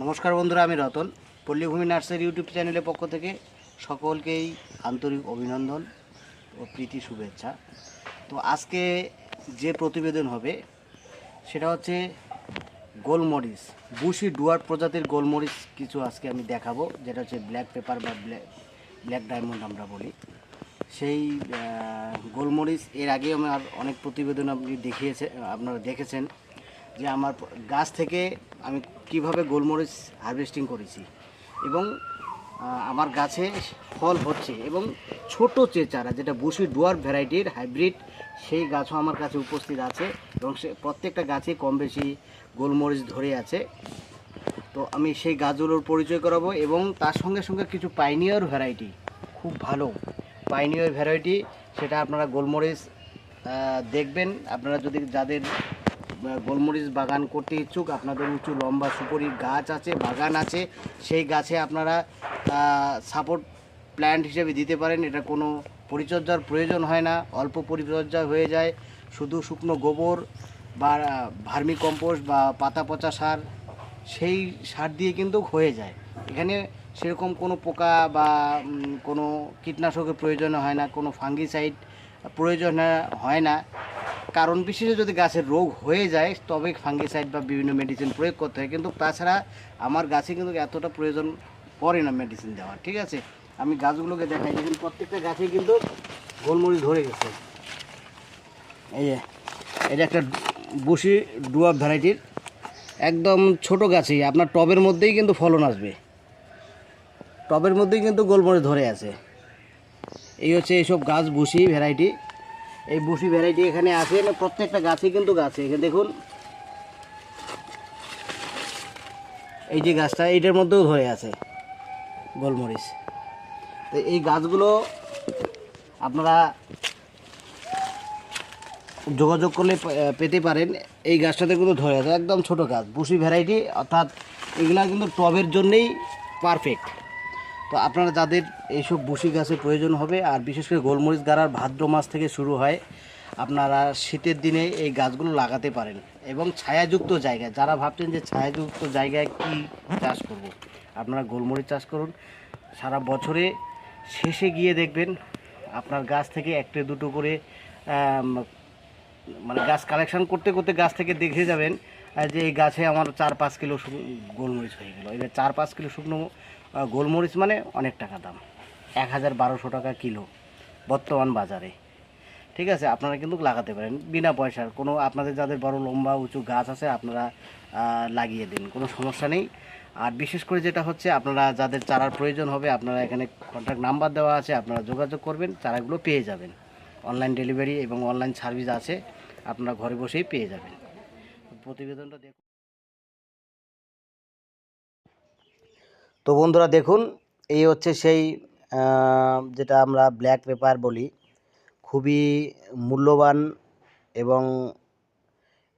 নমস্কার বন্ধুরা, আমি রতন। পল্লীভূমি নার্সারি ইউটিউব চ্যানেলের পক্ষ থেকে সকলকেই আন্তরিক অভিনন্দন ও প্রীতি শুভেচ্ছা। তো আজকে যে প্রতিবেদন হবে, সেটা হচ্ছে গোলমরিচ, বুশি ডুয়ার প্রজাতির গোলমরিচ কিছু আজকে আমি দেখাবো, যেটা হচ্ছে ব্ল্যাক পেপার বা ব্ল্যাক ব্ল্যাক ডায়মন্ড আমরা বলি। সেই গোলমরিচ, এর আগে আমার অনেক প্রতিবেদন আপনি দেখিয়েছে, আপনারা দেখেছেন যে আমার গাছ থেকে আমি কীভাবে গোলমরিচ হারভেস্টিং করেছি। এবং আমার গাছে ফল হচ্ছে এবং ছোট যে চারা যেটা বুসি ডুয়ার ভ্যারাইটির হাইব্রিড, সেই গাছও আমার কাছে উপস্থিত আছে এবং সে প্রত্যেকটা গাছে কম বেশি গোলমরিচ ধরে আছে। তো আমি সেই গাছগুলোর পরিচয় করাবো এবং তার সঙ্গে সঙ্গে কিছু পাইনিয়র ভ্যারাইটি খুব ভালো পাইনিয়র ভ্যারাইটি সেটা আপনারা গোলমরিচ দেখবেন। আপনারা যদি যাদের গোলমরিচ বাগান করতে ইচ্ছুক। আপনাদের উঁচু, লম্বা, সুপরি গাছ আছে, বাগান আছে। সেই গাছে আপনারা সাপোর্ট প্ল্যান্ট হিসেবে দিতে পারেন। এটা কোনো পরিচর্যার প্রয়োজন হয় না। অল্প পরিচর্যা হয়ে যায়। শুধু শুকনো গোবর বা ভার্মি কম্পোস্ট বা পাতা পচা সার, সেই সার দিয়ে কিন্তু হয়ে যায়। এখানে সেরকম কোনো পোকা বা কোনো কীটনাশকের প্রয়োজন হয় না। কোনো ফাঙ্গিসাইড প্রয়োজন হয় না। কারণ বিশেষে যদি গাছের রোগ হয়ে যায়, তবে ফাঙ্গিসাইড বা বিভিন্ন মেডিসিন প্রয়োগ করতে হয়। কিন্তু তাছাড়া আমার গাছে কিন্তু এতটা প্রয়োজন পড়ে না মেডিসিন দেওয়ার ঠিক আছে? আমি গাছগুলোকে দেখাই, দেখুন, প্রত্যেকটা গাছে কিন্তু গোলমরিচ ধরে গেছে। এই যে, এটা একটা বসি ডুয়াব ভ্যারাইটির, একদম ছোট গাছেই, আপনার টবের মধ্যেই কিন্তু ফলন আসবে। টবের মধ্যেই কিন্তু গোলমরিচ ধরে আছে। এই হচ্ছে এইসব গাছ বুসি ভ্যারাইটি। এই বুসি ভ্যারাইটি এখানে আছে না প্রত্যেকটা গাছই কিন্তু গাছে। এখানে দেখুন। এই যে গাছটা, এইটার মধ্যেও ধরে আছে গোলমরিচ। তো এই গাছগুলো আপনারা যোগাযোগ করলে পেতে পারেন। এই গাছটাতে কিন্তু ধরে আছে, একদম ছোট গাছ, বুসি ভ্যারাইটি অর্থাৎ এগুলা কিন্তু টবের জন্যেই পারফেক্ট তো আপনারা যাদের এইসব বুসি গাছের প্রয়োজন হবে, আর বিশেষ করে গোলমরিচ গাড়ার ভাদ্র মাস থেকে শুরু হয়, আপনারা শীতের দিনে এই গাছগুলো লাগাতে পারেন এবং ছায়াযুক্ত জায়গায়, যারা ভাবছেন যে ছায়াযুক্ত জায়গায় কি চাষ করব। আপনারা গোলমরিচ চাষ করুন সারা বছরে শেষে গিয়ে দেখবেন আপনার গাছ থেকে একটা দুটো করে মানে গাছ কালেকশন করতে করতে গাছ থেকে দেখে যাবেন যে এই গাছে আমার চার পাঁচ কিলো গোলমরিচ হয়ে গেলো এবার চার পাঁচ কিলো শুকনো গোলমরিচ মানে অনেক টাকা দাম। এক হাজার বারোশো টাকা কিলো বর্তমান বাজারে। ঠিক আছে, আপনারা কিন্তু লাগাতে পারেন বিনা পয়সার। কোনো আপনাদের যাদের বড় লম্বা উঁচু গাছ আছে, আপনারা লাগিয়ে দিন, কোনো সমস্যা নেই। আর বিশেষ করে যেটা হচ্ছে, আপনারা যাদের চারার প্রয়োজন হবে, আপনারা এখানে কন্ট্যাক্ট নাম্বার দেওয়া আছে, আপনারা যোগাযোগ করবেন, চারাগুলো পেয়ে যাবেন। অনলাইন ডেলিভারি এবং অনলাইন সার্ভিস আছে, আপনারা ঘরে বসেই পেয়ে যাবেন। প্রতিবেদনটা দেখুন। তো বন্ধুরা দেখুন, এই হচ্ছে সেই যেটা আমরা ব্ল্যাক পেপার বলি, খুবই মূল্যবান এবং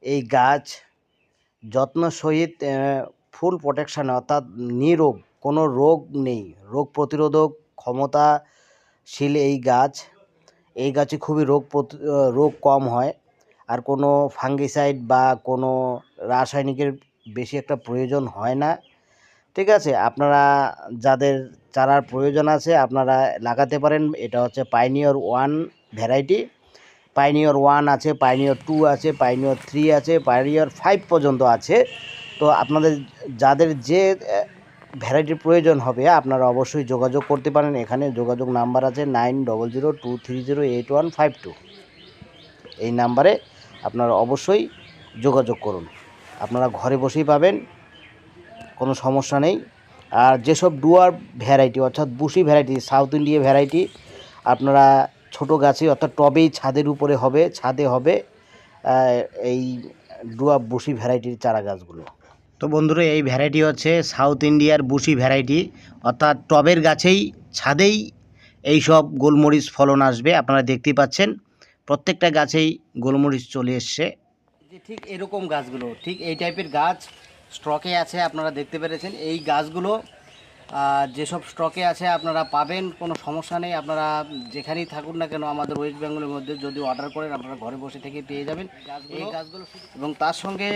এই গাছ যত্ন সহিত ফুল প্রোটেকশান অর্থাৎ নিরোগ, কোনো রোগ নেই। রোগ প্রতিরোধক ক্ষমতাশীল এই গাছ, এই গাছে খুবই রোগ রোগ কম হয়। আর কোনো ফাঙ্গিসাইড বা কোনো রাসায়নিকের বেশি একটা প্রয়োজন হয় না। ঠিক আছে? আপনারা যাদের চারার প্রয়োজন আছে, আপনারা লাগাতে পারেন। এটা হচ্ছে Pioneer one variety Pioneer one আছে পাইনিয়র টু আছে পাইনিয়র থ্রি আছে পাইনিয়র ফাইভ পর্যন্ত আছে। তো আপনাদের যাদের যে ভ্যারাইটির প্রয়োজন হবে, আপনারা অবশ্যই যোগাযোগ করতে পারেন। এখানে যোগাযোগ নাম্বার আছে nine double zero two three zero eight one five two এই নাম্বারে আপনারা অবশ্যই যোগাযোগ করুন। আপনারা ঘরে বসেই পাবেন। কোনো সমস্যা নেই। আর যেসব ডুয়ার ভ্যারাইটি, অর্থাৎ bushy variety, south India variety, আপনারা ছোট গাছে, অর্থাৎ টবেই ছাদের উপরে হবে, ছাদে হবে এই ডুয়া বুশি ভ্যারাইটির চারা গাছগুলো। তো বন্ধুরা, এই ভ্যারাইটি হচ্ছে সাউথ ইন্ডিয়ার বুশি ভ্যারাইটি। অর্থাৎ টবের গাছেই, ছাদেই এই সব গোলমরিচ ফলন আসবে, আপনারা দেখতে পাচ্ছেন। প্রত্যেকটা গাছেই গোলমরিচ চলে এসছে। ঠিক এরকম গাছগুলো, ঠিক এই টাইপের গাছ স্টকে আছে আপনারা দেখতে পেরেছেন। এই গাছগুলো যেসব স্টকে আছে আপনারা পাবেন কোনো সমস্যা নেই। আপনারা যেখানেই থাকুন না কেন আমাদের ওয়েস্ট বেঙ্গলের মধ্যে যদি অর্ডার করেন আপনারা ঘরে বসে থেকে পেয়ে যাবেন। এই গাছগুলো এবং তার সঙ্গে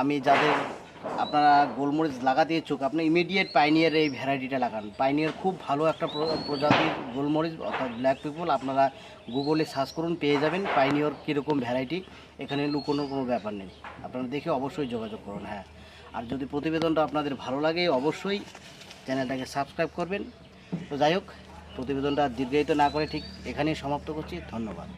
আমি যাদের আপনারা গোলমরিচ লাগাতে ইচ্ছুক, আপনি ইমিডিয়েট পাইনিয়ার এই ভ্যারাইটিটা লাগান। পাইনিয়ার খুব ভালো একটা প্র- প্রজাতির গোলমরিচ, অর্থাৎ ব্ল্যাক পিপল আপনারা গুগলে সার্চ করুন, পেয়ে যাবেন পাইনিয়র কীরকম ভ্যারাইটি এখানে লুকোনোর কোনো ব্যাপার নেই। আপনারা দেখে অবশ্যই যোগাযোগ করুন হ্যাঁ। আর যদি প্রতিবেদনটা আপনাদের ভালো লাগে, অবশ্যই চ্যানেলটাকে সাবস্ক্রাইব করবেন। তো যাই হোক, প্রতিবেদনটা দীর্ঘায়িত না করে ঠিক এখানেই সমাপ্ত করছি, ধন্যবাদ।